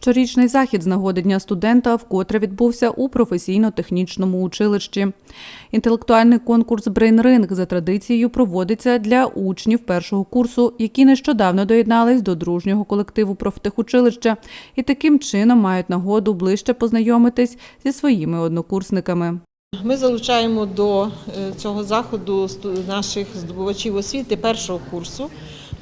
Щорічний захід з нагоди Дня студента вкотре відбувся у професійно-технічному училищі. Інтелектуальний конкурс «Брейнринг» за традицією проводиться для учнів першого курсу, які нещодавно доєднались до дружнього колективу профтехучилища і таким чином мають нагоду ближче познайомитись зі своїми однокурсниками. Ми залучаємо до е, цього заходу наших здобувачів освіти першого курсу,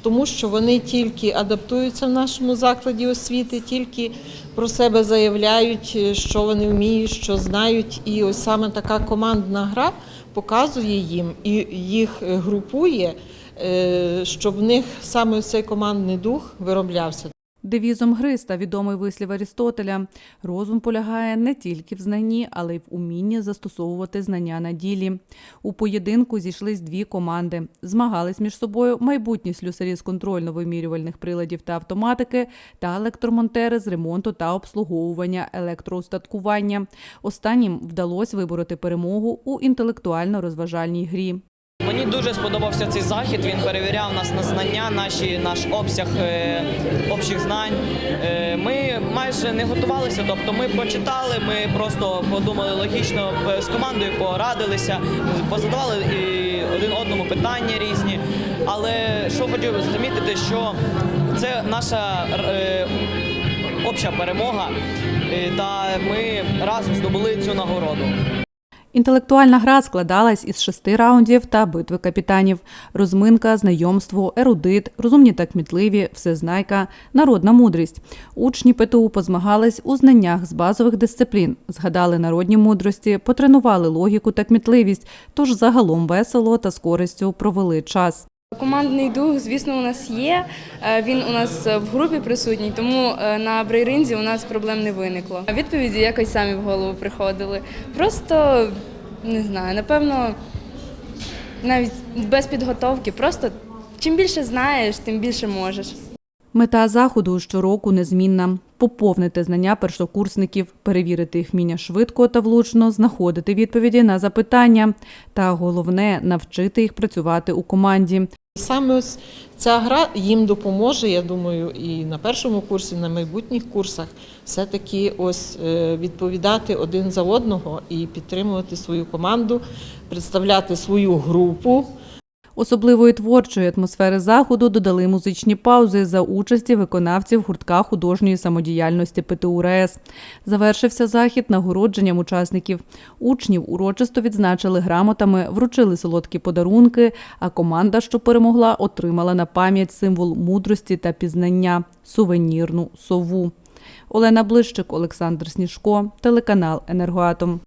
тому що вони тільки адаптуються в нашому закладі освіти, тільки про себе заявляють, е, що вони вміють, що знають. І ось саме така командна гра показує їм і їх е, групує, е, щоб в них саме цей командний дух вироблявся. Девізом гри став відомий вислів Арістотеля. Розум полягає не тільки в знанні, але й в умінні застосовувати знання на ділі. У поєдинку зійшлись дві команди. Змагались між собою майбутні слюсарі з контрольно-вимірювальних приладів та автоматики та електромонтери з ремонту та обслуговування електроустаткування. Останнім вдалося вибороти перемогу у інтелектуально-розважальній грі. Мені дуже сподобався цей захід. Він перевіряв нас на знання, наші наш обсяг е, общих знань. Е, ми майже не готувалися, тобто ми прочитали, ми просто подумали логічно е, з командою, порадилися, позадавали і один одному питання різні. Але що хотів замітити, що це наша е, обща перемога, е, та ми разом здобули цю нагороду. Інтелектуальна гра складалась із шести раундів та битви капітанів: розминка, знайомство, ерудит, розумні та кмітливі, всезнайка, народна мудрість. Учні ПТУ позмагались у знаннях з базових дисциплін, згадали народні мудрості, потренували логіку та кмітливість, тож загалом весело та з користю провели час. Командний дух, звісно, у нас є. Е, Він у нас в групі присутній, тому е, на брейринзі у нас проблем не виникло. Відповіді якось самі в голову приходили. Просто не знаю, напевно, навіть без підготовки. Просто чим більше знаєш, тим більше можеш. Мета заходу щороку незмінна поповнити знання першокурсників, перевірити їх вміння швидко та влучно, знаходити відповіді на запитання, та головне навчити їх працювати у команді. Саме ця гра їм допоможе, я думаю, і на першому курсі, і на майбутніх курсах все-таки ось е, відповідати один за одного і підтримувати свою команду, представляти свою групу. Особливої творчої атмосфери заходу додали музичні паузи за участі виконавців гуртка художньої самодіяльності ПТУ РАЕС. Завершився захід нагородженням учасників. Учнів урочисто відзначили грамотами, вручили солодкі подарунки, а команда, що перемогла, отримала на пам'ять символ мудрості та пізнання сувенірну сову. Олена Блищик, Олександр Сніжко, телеканал Енергоатом.